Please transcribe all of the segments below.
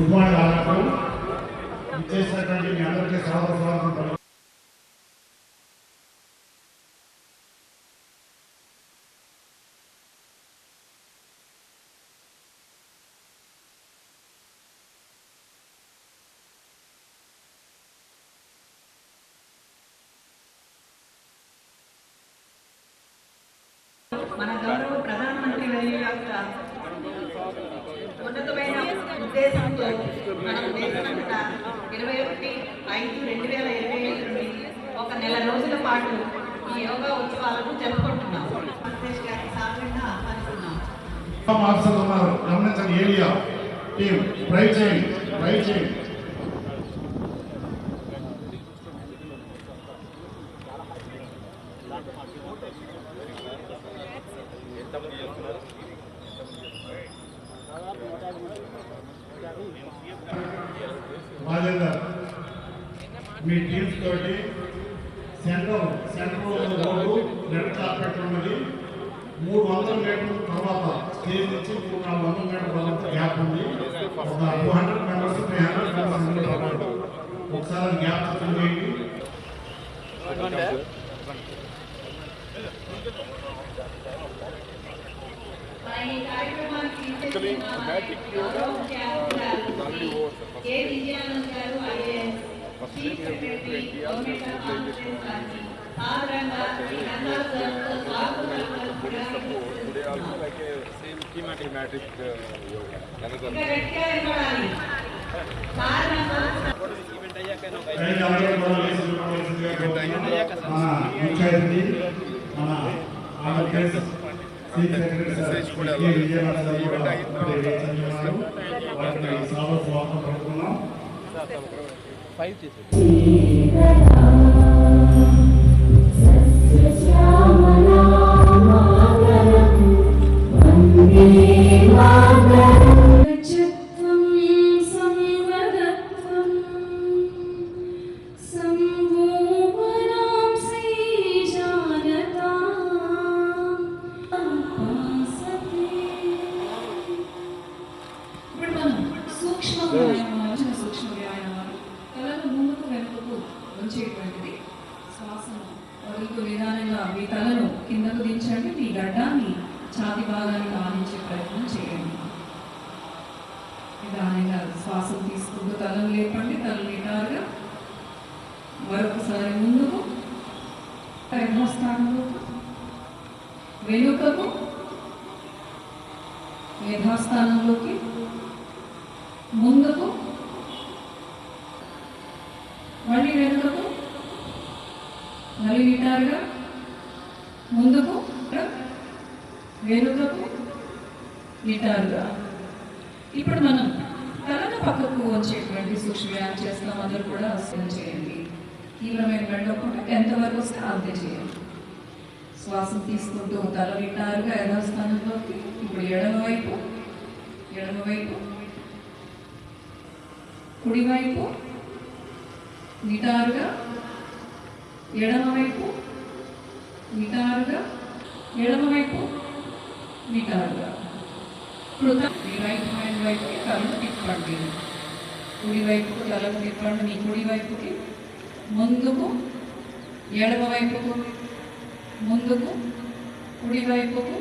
Good morning ఆనప్పుడు ఇచ్చేసినటువంటి మీ అందరికీ స్వాగత స్వాగతం పలుకు- మన గౌరవ ప్రధానమంత్రి వర్యుల యొక్క ఉన్నతమైన ఉద్దేశంతో మనం దేశమంతా ఇరవై ఒకటి ఐదు రెండు వేల ఇరవై ఐదు నుండి ఒక నెల రోజుల పాటు ఈ యోగా ఉత్సవాలను జరుపుకుంటున్నాం. వెంకటేష్ గారిని సాధారణంగా ఆహ్వానిస్తున్నాం. ఆఫీసర్లు ఉన్నారు. గమనించండి ఏరియా టీం ట్రై చేయండి ట్రై చేయండి. రాజేందర్ మీ టీమ్స్ తోటి central central road red carpet ఉన్నది మూడు వందల మీటర్ల తర్వాత స్టేజ్ నుంచి మూడు నాలుగు వందల మీటర్ల తర్వాత గ్యాప్ ఉంది ఒక two hundred members three hundred members ఉన్నారు. ఒకసారి గ్యాప్ చేయండి Thank you. కార్యక్రమానికి ఇచ్చేసిన గౌరవ ముఖ్య అతిథులు కె విజయానంద్ గారు IAS chief secretary government of Andhra Pradesh గారిని సాధారణంగా ఈ ప్రసాద్ గారితో స్వాగతం పలకడానికి Today also like a same thematic uh, yoga. Another. ఇంకా గట్టిగా వినపడాలి సాధారణంగా రైతు అందరూ కూడా లేచి నిలబడవలసిందిగా కోరుతున్నాం. మన ముఖ్య అతిథి మన ఆంధ్రప్రదేశ్ చీఫ్ కూడా నిదానంగా శ్వాసం తీసుకుంటూ తలను లేపండి. తలను నిటారుగా మరొకసారి ముందుకు యథాస్థానంలోకి వెనుకకు యథాస్థానంలోకి ముందుకు మళ్ళీ వెనుకకు మళ్ళీ నిటారుగా ముందుకు వెనుకకు నిటారుగా. ఇప్పుడు మనం తలను పక్కకు వచ్చేటువంటి సూక్ష్మ చేస్తాం అందరూ కూడా అసలు చేయండి. తీవ్రమైన వెళ్ళకుండా ఎంతవరకు వస్తే అంతే చేయండి. శ్వాసం తీసుకుంటూ తల నిటారుగా యథాస్థానంలోకి ఇప్పుడు ఎడమవైపు ఎడమవైపు కుడివైపు నిటారుగా ఎడమవైపు నిటారుగా ఎడమవైపు నిటారుగా. మీ రైట్ హ్యాండ్ వైపుకి తలను తిప్పండి. కుడి వైపుకు తలను తిప్పండి. మీ కుడి వైపుకి ముందుకు ఎడమ వైపుకు ముందుకు కుడి వైపుకు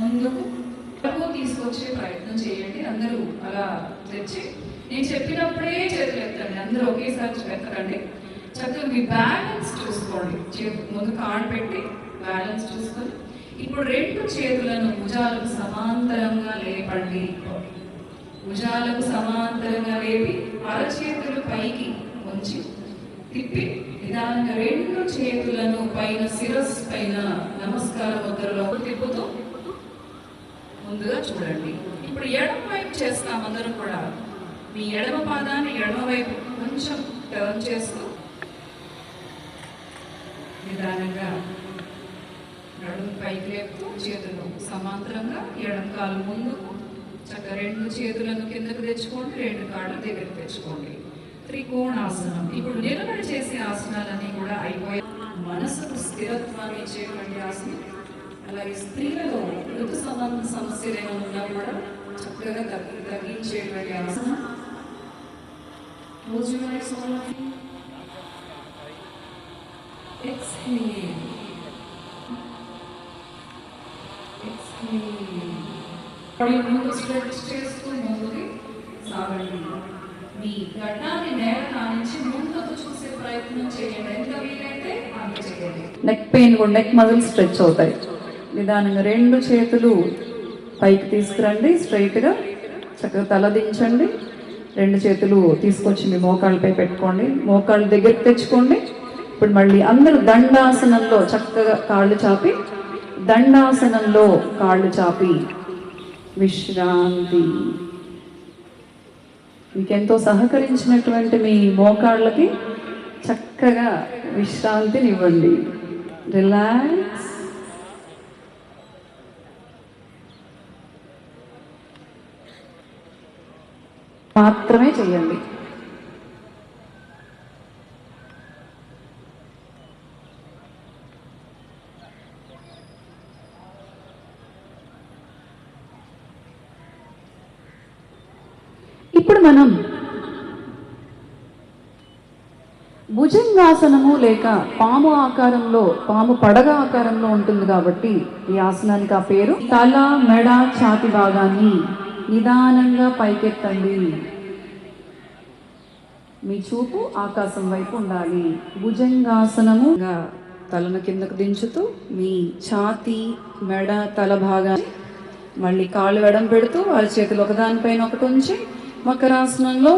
ముందుకు. వరకు తీసుకొచ్చే ప్రయత్నం చేయండి. అందరూ అలా తెచ్చి నేను చెప్పినప్పుడే చేతులు ఎత్తండి అందరూ ఒకేసారి ఎత్తకండి చక్కగా మీ బ్యాలెన్స్ చూసుకోండి ముందు కాళ్ళు పెట్టి బ్యాలెన్స్ చూసుకొని ఇప్పుడు రెండు చేతులను భుజాలకు సమాంతరంగా లేపండి. భుజాలకు సమాంతరంగా లేపి అరచేతులు పైకి ఉంచి తిప్పి నిదానంగా రెండు చేతులను పైన శిరస్ పైన నమస్కార ముద్రలో తిప్పుతూ ముందుగా చూడండి. ఇప్పుడు ఎడమ వైపు చేస్తాం అందరం కూడా. మీ ఎడమ పాదాన్ని ఎడమ వైపు కొంచెం టర్న్ చేస్తూ నిదానంగా నడుము పైకి లేపుతూ చేతులు సమాంతరంగా. ఎడం కాలు ముందుకు చక్కగా రెండు చేతులను కిందకు తెచ్చుకోండి రెండు కాళ్ళు దగ్గరకు తెచ్చుకోండి. త్రికోణాసనం. ఇప్పుడు నిలబడి చేసే ఆసనాలన్నీ కూడా అయిపోయాయి. మనసుకు స్థిరత్వాన్ని ఇచ్చేటువంటి ఆసనం. అలాగే స్త్రీలలో ఋతు సంబంధ సమస్యలు ఏమైనా ఉన్నా కూడా చక్కగా తగ్గి తగ్గించేటువంటి ఆసనం. Close your eyes, all of you. Exhale. Stretch చేస్తూ ముందుకి సాగండి మీ గడ్డాన్ని నేల ముందుకు చూసే ప్రయత్నం చేయండి ఎంత వీలైతే అంత చేయండి నెక్ పెయిన్ కూడా నెక్ మజిల్ స్ట్రెచ్ అవుతాయి. నిదానంగా రెండు చేతులు పైకి తీసుకురండి స్ట్రైట్గా చక్కగా తల దించండి. రెండు చేతులు తీసుకొచ్చి మీ మోకాళ్ళపై పెట్టుకోండి. మోకాళ్ళు దగ్గరికి తెచ్చుకోండి. ఇప్పుడు మళ్ళీ అందరూ దండాసనంలో చక్కగా కాళ్ళు చాపి దండాసనంలో కాళ్ళు చాపి విశ్రాంతి. మీకెంతో సహకరించినటువంటి మీ మోకాళ్ళకి చక్కగా విశ్రాంతినివ్వండి. రిలాక్స్. మాత్రమే చేయండి. ఇప్పుడు మనం భుజంగాసనము లేక పాము ఆకారంలో పాము పడగ ఆకారంలో ఉంటుంది కాబట్టి ఈ ఆసనానికి ఆ పేరు. తల మెడ ఛాతి భాగాన్ని నిదానంగా పైకెత్తండి. మీ చూపు ఆకాశం వైపు ఉండాలి. భుజంగాసనము తలను కిందకు దించుతూ మీ ఛాతి మెడ తల భాగాన్ని మళ్ళీ కాళ్ళు వెడం పెడుతూ వారి చేతులు ఒకదానిపైన ఒకటి ఉంచి మకరాసనంలో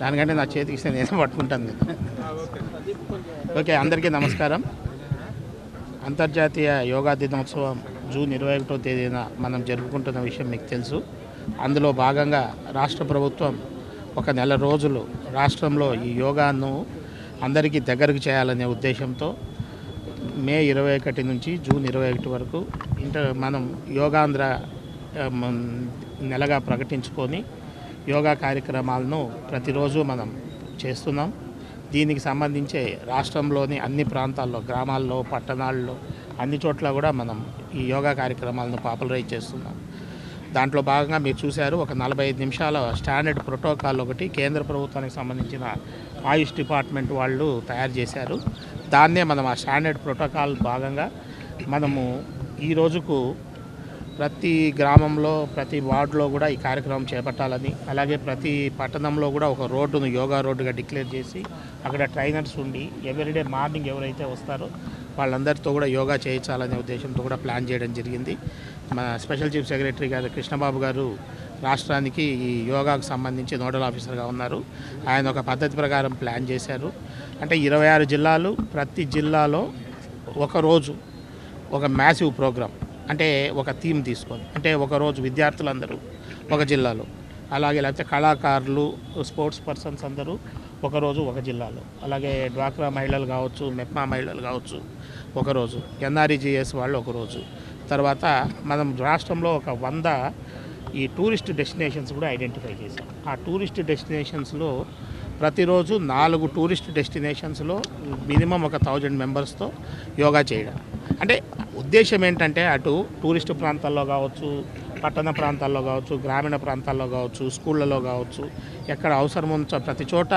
దానికంటే నా చేతికి ఇస్తే నేనే పట్టుకుంటాను ఓకే అందరికీ నమస్కారం. అంతర్జాతీయ యోగా దినోత్సవం జూన్ ఇరవై ఒకటో తేదీన మనం జరుపుకుంటున్న విషయం మీకు తెలుసు. అందులో భాగంగా రాష్ట్ర ప్రభుత్వం ఒక నెల రోజులు రాష్ట్రంలో ఈ యోగాను అందరికీ దగ్గరకు చేయాలనే ఉద్దేశంతో మే ఇరవై ఒకటి నుంచి జూన్ ఇరవై ఒకటి వరకు ఇంటర్ మనం యోగాంధ్ర నెలగా ప్రకటించుకొని యోగా కార్యక్రమాలను ప్రతిరోజు మనం చేస్తున్నాం. దీనికి సంబంధించే రాష్ట్రంలోని అన్ని ప్రాంతాల్లో గ్రామాల్లో పట్టణాల్లో అన్ని చోట్ల కూడా మనం ఈ యోగా కార్యక్రమాలను పాపులరైజ్ చేస్తున్నాం. దాంట్లో భాగంగా మీరు చూశారు ఒక నలభై ఐదు నిమిషాల స్టాండర్డ్ ప్రోటోకాల్ ఒకటి కేంద్ర ప్రభుత్వానికి సంబంధించిన ఆయుష్ డిపార్ట్మెంట్ వాళ్ళు తయారు చేశారు. దాన్నే మనం ఆ స్టాండర్డ్ ప్రోటోకాల్ భాగంగా మనము ఈ రోజుకు ప్రతి గ్రామంలో ప్రతి వార్డులో కూడా ఈ కార్యక్రమం చేపట్టాలని అలాగే ప్రతి పట్టణంలో కూడా ఒక రోడ్డును యోగా రోడ్డుగా డిక్లేర్ చేసి అక్కడ ట్రైనర్స్ ఉండి ఎవ్రీడే మార్నింగ్ ఎవరైతే వస్తారో వాళ్ళందరితో కూడా యోగా చేయించాలనే ఉద్దేశంతో కూడా ప్లాన్ చేయడం జరిగింది. మన స్పెషల్ చీఫ్ సెక్రటరీ గారు కృష్ణబాబు గారు రాష్ట్రానికి ఈ యోగాకు సంబంధించి నోడల్ ఆఫీసర్గా ఉన్నారు. ఆయన ఒక పద్ధతి ప్రకారం ప్లాన్ చేశారు. అంటే ఇరవై ఆరు జిల్లాలు ప్రతి జిల్లాలో ఒక రోజు ఒక మ్యాసివ్ ప్రోగ్రామ్ అంటే ఒక థీమ్ తీసుకొని అంటే ఒకరోజు విద్యార్థులందరూ ఒక జిల్లాలో అలాగే లేకపోతే కళాకారులు స్పోర్ట్స్ పర్సన్స్ అందరూ ఒకరోజు ఒక జిల్లాలో. అలాగే డ్వాక్రా మహిళలు కావచ్చు మెప్మా మహిళలు కావచ్చు ఒకరోజు ఎన్ఆర్ఈజిఎస్ వాళ్ళు ఒకరోజు తర్వాత మనం రాష్ట్రంలో ఒక వంద ఈ టూరిస్ట్ డెస్టినేషన్స్ కూడా ఐడెంటిఫై చేశాం. ఆ టూరిస్ట్ డెస్టినేషన్స్లో ప్రతిరోజు నాలుగు టూరిస్ట్ డెస్టినేషన్స్లో మినిమం ఒక థౌజండ్ మెంబర్స్తో యోగా చేయడం. అంటే ఉద్దేశం ఏంటంటే అటు టూరిస్ట్ ప్రాంతాల్లో కావచ్చు పట్టణ ప్రాంతాల్లో కావచ్చు గ్రామీణ ప్రాంతాల్లో కావచ్చు స్కూళ్ళలో కావచ్చు ఎక్కడ అవసరం ఉంచో ప్రతి చోట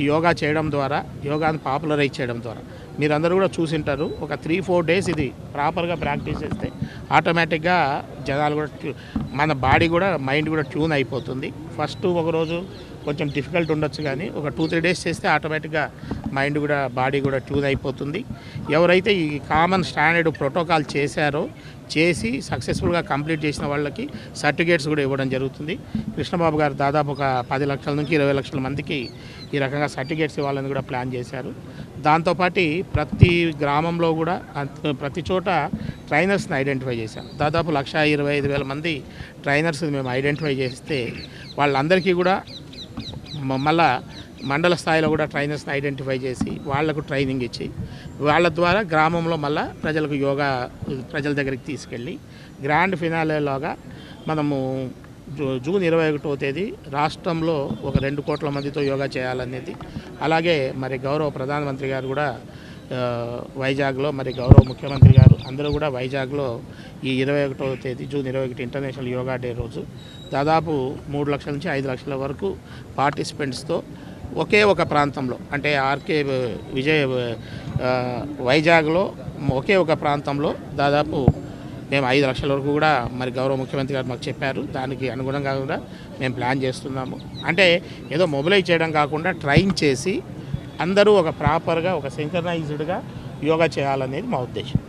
ఈ యోగా చేయడం ద్వారా యోగాను పాపులరైజ్ చేయడం ద్వారా. మీరందరూ కూడా చూసింటారు ఒక త్రీ ఫోర్ డేస్ ఇది ప్రాపర్గా ప్రాక్టీస్ చేస్తే ఆటోమేటిక్గా జనాలు కూడా మన బాడీ కూడా మైండ్ కూడా ట్యూన్ అయిపోతుంది. ఫస్ట్ ఒకరోజు కొంచెం డిఫికల్ట్ ఉండొచ్చు కానీ ఒక టూ త్రీ డేస్ చేస్తే ఆటోమేటిక్గా మైండ్ కూడా బాడీ కూడా ట్యూన్ అయిపోతుంది. ఎవరైతే ఈ కామన్ స్టాండర్డ్ ప్రోటోకాల్ చేశారో చేసి సక్సెస్ఫుల్గా కంప్లీట్ చేసిన వాళ్ళకి సర్టిఫికేట్స్ కూడా ఇవ్వడం జరుగుతుంది. కృష్ణబాబు గారు దాదాపు ఒక పది లక్షల నుంచి ఇరవై లక్షల మందికి ఈ రకంగా సర్టిఫికేట్స్ ఇవ్వాలని కూడా ప్లాన్ చేశారు. దాంతోపాటు ప్రతి గ్రామంలో కూడా ప్రతి చోట ట్రైనర్స్ని ఐడెంటిఫై చేశాం. దాదాపు లక్ష ఇరవై ఐదు వేల మంది ట్రైనర్స్ని మేము ఐడెంటిఫై చేస్తే వాళ్ళందరికీ కూడా మళ్ళా మండల స్థాయిలో కూడా ట్రైనర్స్ని ఐడెంటిఫై చేసి వాళ్ళకు ట్రైనింగ్ ఇచ్చి వాళ్ళ ద్వారా గ్రామంలో మళ్ళా ప్రజలకు యోగా ప్రజల దగ్గరికి తీసుకెళ్ళి గ్రాండ్ ఫినాలేలోగా మనము జూ- జూన్ ఇరవై ఒకటో తేదీ రాష్ట్రంలో ఒక రెండు కోట్ల మందితో యోగా చేయాలనేది. అలాగే మరి గౌరవ ప్రధానమంత్రి గారు కూడా వైజాగ్లో మరి గౌరవ ముఖ్యమంత్రి గారు అందరూ కూడా వైజాగ్లో ఈ ఇరవై ఒకటో తేదీ జూన్ ఇరవై ఒకటి ఇంటర్నేషనల్ యోగా డే రోజు దాదాపు మూడు లక్షల నుంచి ఐదు లక్షల వరకు పార్టిసిపెంట్స్తో ఒకే ఒక ప్రాంతంలో అంటే ఆర్కే విజయ్ వైజాగ్లో ఒకే ఒక ప్రాంతంలో దాదాపు మేము ఐదు లక్షల వరకు కూడా మరి గౌరవ ముఖ్యమంత్రి గారు మాకు చెప్పారు. దానికి అనుగుణంగా కూడా మేము ప్లాన్ చేస్తున్నాము. అంటే ఏదో మొబిలైజ్ చేయడం కాకుండా ట్రైన్ చేసి అందరూ ఒక ప్రాపర్గా ఒక సింక్రనైజ్డ్గా యోగా చేయాలనేది మా ఉద్దేశం.